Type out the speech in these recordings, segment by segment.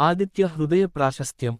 ఆదిత్య హృదయ ప్రాశస్త్యం.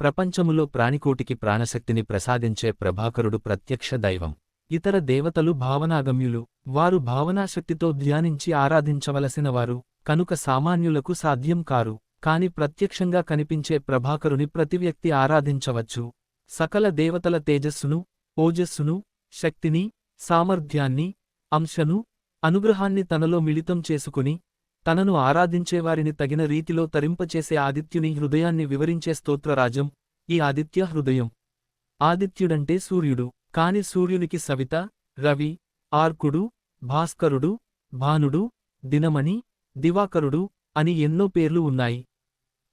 ప్రపంచములో ప్రాణికోటికి ప్రాణశక్తిని ప్రసాదించే ప్రభాకరుడు ప్రత్యక్ష దైవం. ఇతర దేవతలు భావనాగమ్యులు. వారు భావనాశక్తితో ధ్యానించి ఆరాధించవలసిన వారు కనుక సామాన్యులకు సాధ్యం కారు. కాని ప్రత్యక్షంగా కనిపించే ప్రభాకరుని ప్రతి వ్యక్తి ఆరాధించవచ్చు. సకల దేవతల తేజస్సును ఓజస్సును శక్తిని సామర్థ్యాన్ని అంశను అనుగ్రహాన్ని తనలో మిళితం చేసుకుని తనను ఆరాధించేవారిని తగిన రీతిలో తరింపచేసే ఆదిత్యుని హృదయాన్ని వివరించే స్తోత్రరాజం ఈ ఆదిత్య హృదయం. ఆదిత్యుడంటే సూర్యుడు కాని సూర్యునికి సవిత రవి ఆర్కుడు భాస్కరుడు భానుడు దినమణి దివాకరుడు అని ఎన్నో పేర్లు ఉన్నాయి.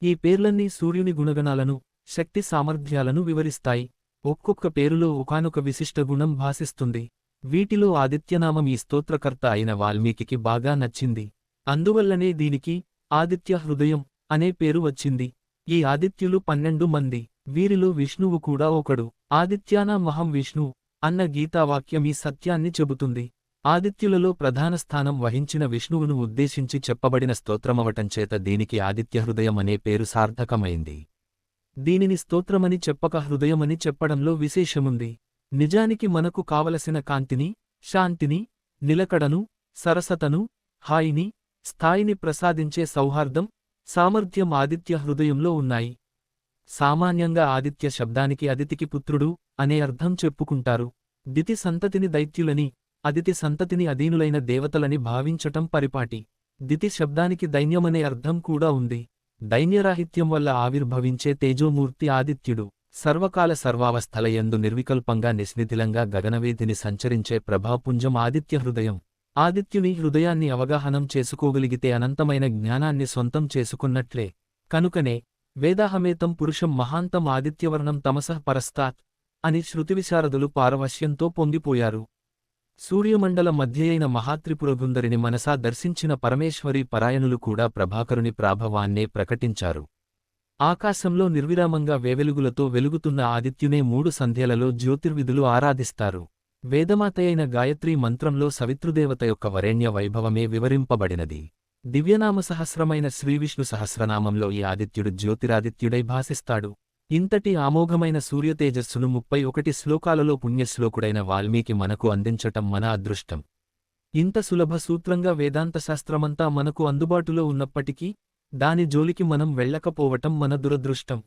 ఈ పేర్లన్నీ సూర్యుని గుణగణాలను శక్తి సామర్థ్యాలను వివరిస్తాయి. ఒక్కొక్క పేరులో ఒకానొక విశిష్ట గుణం భాసిస్తుంది. వీటిలో ఆదిత్యనామం ఈ స్తోత్రకర్త అయిన వాల్మీకి బాగా నచ్చింది. అందువల్లనే దీనికి ఆదిత్య హృదయం అనే పేరు వచ్చింది. ఈ ఆదిత్యులు పన్నెండు మంది. వీరిలో విష్ణువు కూడా ఒకడు. ఆదిత్యానా మహం విష్ణు అన్న గీతావాక్యం ఈ సత్యాన్ని చెబుతుంది. ఆదిత్యులలో ప్రధాన స్థానం వహించిన విష్ణువును ఉద్దేశించి చెప్పబడిన స్తోత్రమవటంచేత దీనికి ఆదిత్య హృదయం అనే పేరు సార్థకమైంది. దీనిని స్తోత్రమని చెప్పక హృదయమని చెప్పడంలో విశేషముంది. నిజానికి మనకు కావలసిన కాంతిని శాంతిని నిలకడను సరసతను హాయిని స్థాయిని ప్రసాదించే సౌహార్దం సామర్థ్యం ఆదిత్య హృదయంలో ఉన్నాయి. సామాన్యంగా ఆదిత్య శబ్దానికి అదితికి పుత్రుడు అనే అర్థం చెప్పుకుంటారు. దితి సంతతిని దైత్యులని అదితి సంతతిని అధీనులైన దేవతలని భావించటం పరిపాటి. దితి శబ్దానికి దైన్యమనే అర్థం కూడా ఉంది. దైన్యరాహిత్యం వల్ల ఆవిర్భవించే తేజోమూర్తి ఆదిత్యుడు సర్వకాల సర్వావస్థలయందు నిర్వికల్పంగా నిస్నిధిలంగా గగనవేధిని సంచరించే ప్రభాపుంజం ఆదిత్య హృదయం. ఆదిత్యుని హృదయాన్ని అవగాహనం చేసుకోగలిగితే అనంతమైన జ్ఞానాన్ని సొంతం చేసుకున్నట్లే. కనుకనే వేదాహమేతం పురుషం మహాంతం ఆదిత్యవర్ణం తమసః పరస్తాత్ అని శృతివిశారదులు పారవశ్యంతో పొంగిపోయారు. సూర్యమండల మధ్యయైన మహాత్రిపురగుందరిని మనసా దర్శించిన పరమేశ్వరి పరాయణులు కూడా ప్రభాకరుని ప్రాభవాన్నే ప్రకటించారు. ఆకాశంలో నిర్విరామంగా వేవెలుగులతో వెలుగుతున్న ఆదిత్యునే మూడు సంధ్యలలో జ్యోతిర్విధులు ఆరాధిస్తారు. వేదమాతయైన గాయత్రీ మంత్రంలో సవితృదేవత యొక్క వరేణ్య వైభవమే వివరింపబడినది. దివ్యనామ సహస్రమైన శ్రీవిష్ణు సహస్రనామంలో ఈ ఆదిత్యుడు జ్యోతిరాదిత్యుడై భాసిస్తాడు. ఇంతటి ఆమోఘమైన సూర్యతేజస్సును ముప్పై ఒకటి శ్లోకాలలో పుణ్యశ్లోకుడైన వాల్మీకి మనకు అందించటం మన అదృష్టం. ఇంత సులభ సూత్రంగా వేదాంతశాస్త్రమంతా మనకు అందుబాటులో ఉన్నప్పటికీ దాని జోలికి మనం వెళ్ళకపోవటం మన దురదృష్టం.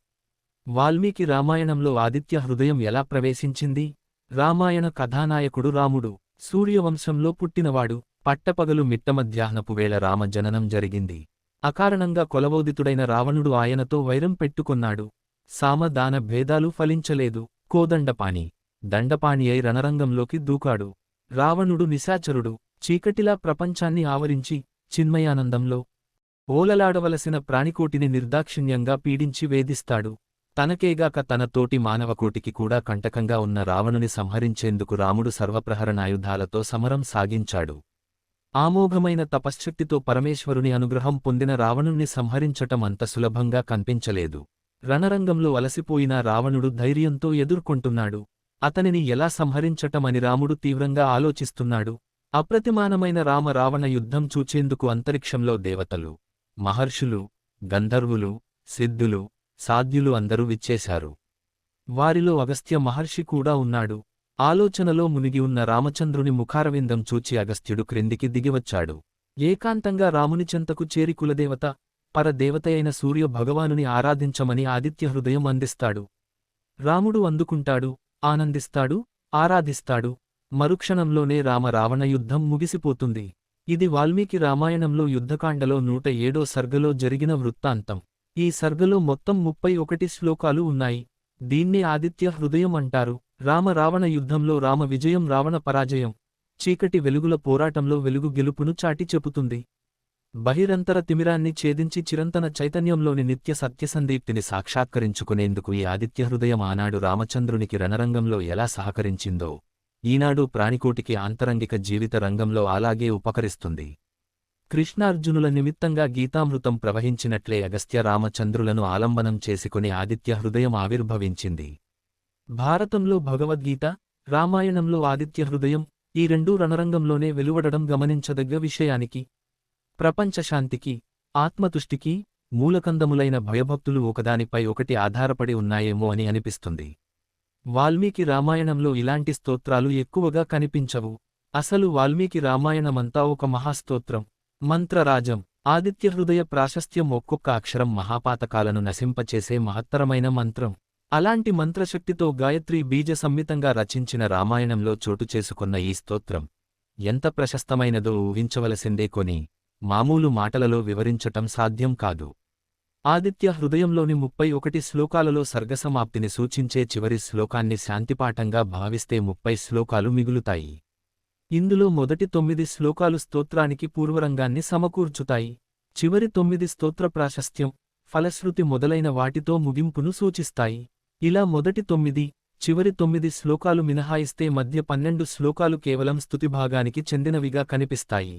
వాల్మీకి రామాయణంలో ఆదిత్య హృదయం ఎలా ప్రవేశించింది? రామాయణ కథానాయకుడు రాముడు. సూర్యవంశంలో పుట్టినవాడు. పట్టపగలు మిట్టమధ్యాహ్నపు వేళ రామ జననం జరిగింది. అకారణంగా కొలవోదితుడైన రావణుడు ఆయనతో వైరం పెట్టుకొన్నాడు. సామదాన భేదాలు ఫలించలేదు. కోదండపాణి. దండపాణి అయి రణరంగంలోకి దూకాడు. రావణుడు నిశాచరుడు. చీకటిలా ప్రపంచాన్ని ఆవరించి చిన్మయానందంలో ఓలలాడవలసిన ప్రాణికోటిని నిర్దాక్షిణ్యంగా పీడించి వేధిస్తాడు. తనకేగాక తన తోటి మానవకోటికి కూడా కంటకంగా ఉన్న రావణుని సంహరించేందుకు రాముడు సర్వప్రహరణాయుధాలతో సమరం సాగించాడు. ఆమోఘమైన తపశ్శక్తితో పరమేశ్వరుని అనుగ్రహం పొందిన రావణుణ్ణి సంహరించటం అంత సులభంగా కనిపించలేదు. రణరంగంలో అలసిపోయిన రావణుడు ధైర్యంతో ఎదుర్కొంటున్నాడు. అతనిని ఎలా సంహరించటమని రాముడు తీవ్రంగా ఆలోచిస్తున్నాడు. అప్రతిమానమైన రామ రావణ యుద్ధం చూచేందుకు అంతరిక్షంలో దేవతలు మహర్షులు గంధర్వులు సిద్ధులు సాధ్యులు అందరూ విచ్చేశారు. వారిలో అగస్త్య మహర్షి కూడా ఉన్నాడు. ఆలోచనలో మునిగి ఉన్న రామచంద్రుని ముఖారవిందం చూచి అగస్త్యుడు క్రిందికి దిగివచ్చాడు. ఏకాంతంగా రాముని చెంతకు చేరి కులదేవత పరదేవతయైన సూర్య భగవానుని ఆరాధించమని ఆదిత్య హృదయం అందిస్తాడు. రాముడు అందుకుంటాడు ఆనందిస్తాడు ఆరాధిస్తాడు. మరుక్షణంలోనే రామ రావణ యుద్ధం ముగిసిపోతుంది. ఇది వాల్మీకి రామాయణంలో యుద్ధకాండలో నూట ఏడో సర్గలో జరిగిన వృత్తాంతం. ఈ సర్గలో మొత్తం ముప్పై ఒకటి శ్లోకాలు ఉన్నాయి. దీన్ని ఆదిత్య హృదయం అంటారు. రామ రావణ యుద్ధంలో రామ విజయం రావణ పరాజయం. చీకటి వెలుగుల పోరాటంలో వెలుగు గెలుపును చాటి చెబుతుంది. బహిరంతర తిమిరాన్ని ఛేదించి చిరంతన చైతన్యంలోని నిత్య సత్యసందీప్తిని సాక్షాత్కరించుకునేందుకు ఈ ఆదిత్య హృదయం ఆనాడు రామచంద్రునికి రణరంగంలో ఎలా సహకరించిందో ఈనాడు ప్రాణికోటికి ఆంతరంగిక జీవిత రంగంలో అలాగే ఉపకరిస్తుంది. కృష్ణార్జునుల నిమిత్తంగా గీతామృతం ప్రవహించినట్లే అగస్త్య రామచంద్రులను ఆలంబనం చేసుకుని ఆదిత్య హృదయం ఆవిర్భవించింది. భారతంలో భగవద్గీత రామాయణంలో ఆదిత్య హృదయం ఈ రెండూ రణరంగంలోనే వెలువడడం గమనించదగ్గ విషయానికి ప్రపంచశాంతికి ఆత్మతుష్టికి మూలకందములైన భయభక్తులు ఒకదానిపై ఒకటి ఆధారపడి ఉన్నాయేమో అని అనిపిస్తుంది. వాల్మీకి రామాయణంలో ఇలాంటి స్తోత్రాలు ఎక్కువగా కనిపించవు. అసలు వాల్మీకి రామాయణమంతా ఒక మహాస్తోత్రం. మంత్రరాజం. ఆదిత్య హృదయ ప్రాశస్త్యం ఒక్కొక్క అక్షరం మహాపాతకాలను నశింపచేసే మహత్తరమైన మంత్రం. అలాంటి మంత్రశక్తితో గాయత్రి బీజ సంహితంగా రచించిన రామాయణంలో చోటు చేసుకున్న ఈ స్తోత్రం. ఎంత ప్రశస్తమైనదో ఊహించవలసిందే కొని మామూలు మాటలలో వివరించటం సాధ్యం కాదు. ఆదిత్య హృదయంలోని ముప్పై ఒకటి శ్లోకాలలో సర్గసమాప్తిని సూచించే చివరి శ్లోకాన్ని శాంతిపాఠంగా భావిస్తే ముప్పై శ్లోకాలు మిగులుతాయి. ఇందులో మొదటి తొమ్మిది శ్లోకాలు స్తోత్రానికి పూర్వరంగాన్ని సమకూర్చుతాయి. చివరి తొమ్మిది స్తోత్ర ప్రాశస్త్యం ఫలశ్రుతి మొదలైన వాటితో ముగింపును సూచిస్తాయి. ఇలా మొదటి తొమ్మిది చివరి తొమ్మిది శ్లోకాలు మినహాయిస్తే మధ్య పన్నెండు శ్లోకాలు కేవలం స్థుతిభాగానికి చెందినవిగా కనిపిస్తాయి.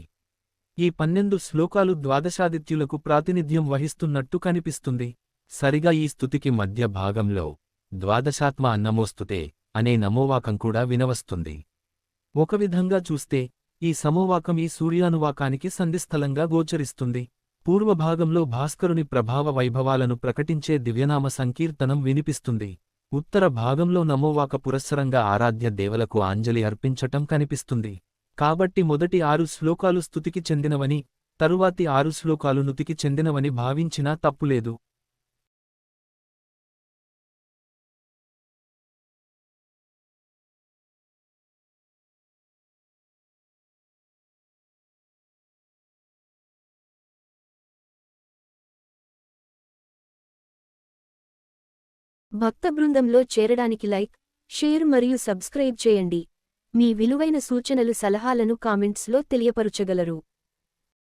ఈ పన్నెండు శ్లోకాలు ద్వాదశాదిత్యులకు ప్రాతినిధ్యం వహిస్తున్నట్టు కనిపిస్తుంది. సరిగా ఈ స్థుతికి మధ్య భాగంలో ద్వాదశాత్మ అన్నమోస్తుతే అనే నమోవాకం కూడా వినవస్తుంది. ఒక విధంగా చూస్తే ఈ సమోవాకం ఈ సూర్యానువాకానికి సంధిస్థలంగా గోచరిస్తుంది. పూర్వభాగంలో భాస్కరుని ప్రభావ వైభవాలను ప్రకటించే దివ్యనామ సంకీర్తనం వినిపిస్తుంది. ఉత్తర భాగంలో నమోవాక పురస్సరంగా ఆరాధ్య దేవలకు ఆంజలి అర్పించటం కనిపిస్తుంది. కాబట్టి మొదటి ఆరు శ్లోకాలు స్తుతికి చెందినవని తరువాతి ఆరు శ్లోకాలు నుతికి చెందినవని భావించినా తప్పులేదు. భక్త బృందంలో చేరడానికి లైక్ షేర్ మరియు సబ్స్క్రైబ్ చేయండి. మీ విలువైన సూచనలు సలహాలను కామెంట్స్లో తెలియపరుచగలరు.